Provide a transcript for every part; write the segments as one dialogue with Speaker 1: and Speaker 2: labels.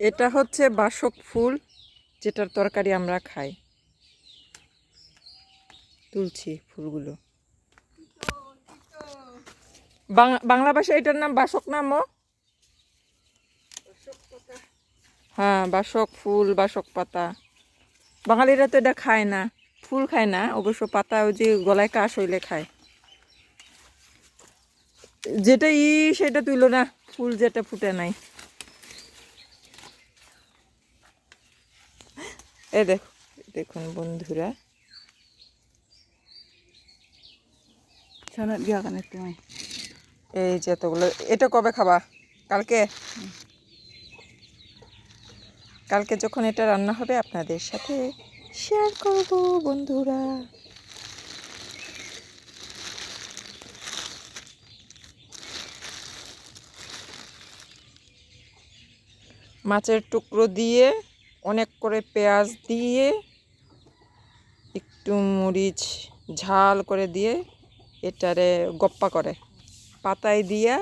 Speaker 1: এটা হচ্ছে বাসক ফুল, যেটার তরকারি আমরা খাই। তুলছি ফুলগুলো। বাংলা ভাষায় এটার নাম বাসক নাম? হ্যাঁ বাসক ফুল, বাসক পাতা। বাঙালিরা তো এটা খায় না, ফুল খায় না, অবশ্য পাতা ওই যে গলায় কাশ হইলে খায়। যেটা ই, সেটা তুইলো না, ফুল যেটা ফুটে নাই। এ দেখো দেখুন বন্ধুরা। এই যে এতগুলো এটা কবে খাবা? কালকে? কালকে যখন এটা রান্না হবে আপনাদের সাথে শেয়ার করব বন্ধুরা। মাছের টুকরো দিয়ে অনেক করে পেঁয়াজ দিয়ে, একটু মরিচ ঝাল করে দিয়ে এটারে গপ্পা করে। পাতায় দিয়া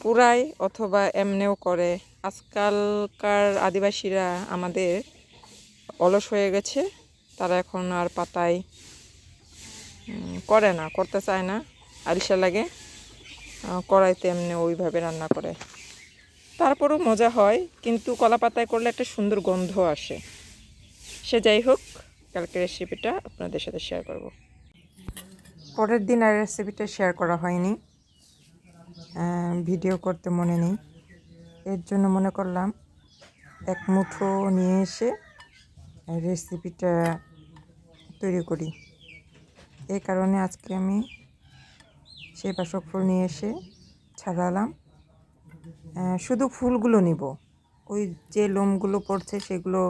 Speaker 1: পুরাই অথবা এমনিও করে। আজকালকার আদিবাসীরা আমাদের অলস হয়ে গেছে, তারা এখন আর পাতায় করে না, করতে চায় না। আলসা লাগে কড়াইতে এমনি ওইভাবে রান্না করে। তারপরও মজা হয়, কিন্তু কলা পাতায় করলে একটা সুন্দর গন্ধ আসে। সে যাই হোক কালকে রেসিপিটা আপনাদের সাথে শেয়ার করব। পরের দিন আর রেসিপিটা শেয়ার করা হয়নি। ভিডিও করতে মনে নেই। এর জন্য মনে করলাম, এক মুঠো নিয়ে এসে রেসিপিটা তৈরি করি। এই কারণে আজকে আমি সেই বাসক ফুল নিয়ে এসে ছাড়ালাম। শুধু ফুলগুলো নিব। ওই যে লোমগুলো পড়ছে সেগুলো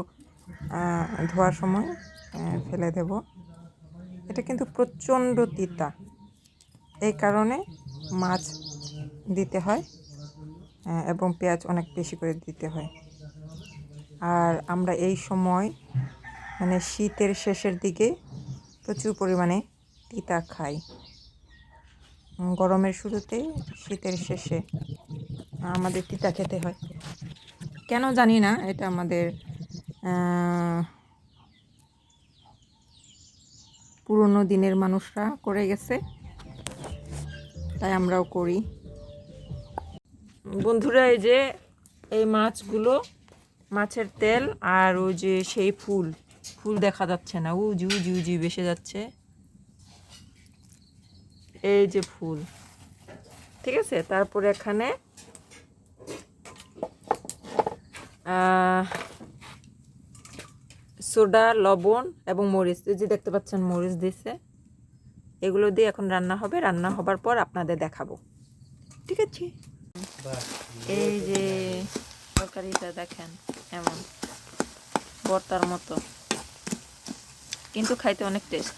Speaker 1: ধোয়ার সময় ফেলে দেব। এটা কিন্তু প্রচণ্ড তিতা। এই কারণে মাছ দিতে হয় এবং পেঁয়াজ অনেক বেশি করে দিতে হয়। আর আমরা এই সময় মানে শীতের শেষের দিকে প্রচুর পরিমাণে তিতা খাই। গরমের শুরুতে শীতের শেষে। আমাদের তিতা খেতে হয়। কেন জানি না, এটা আমাদের পুরনো দিনের মানুষরা করে গেছে, তাই আমরাও করি। বন্ধুরা, এই যে এই মাছগুলো, মাছের তেল আর ওই যে সেই ফুল ফুল দেখা যাচ্ছে না উজি উজি উজি বেসে যাচ্ছে। এই যে ফুল, ঠিক আছে? তারপরে এখানে সোডা, লবণ এবং মরিচ। এই যে দেখতে পাচ্ছেন, মরিচ দিছে। এগুলো দিয়ে এখন রান্না হবে। রান্না হবার পর আপনাদের দেখাবো। ঠিক আছে? এই যে তরকারিটা দেখেন, এমন। ভর্তার মতো। কিন্তু খাইতে অনেক টেস্ট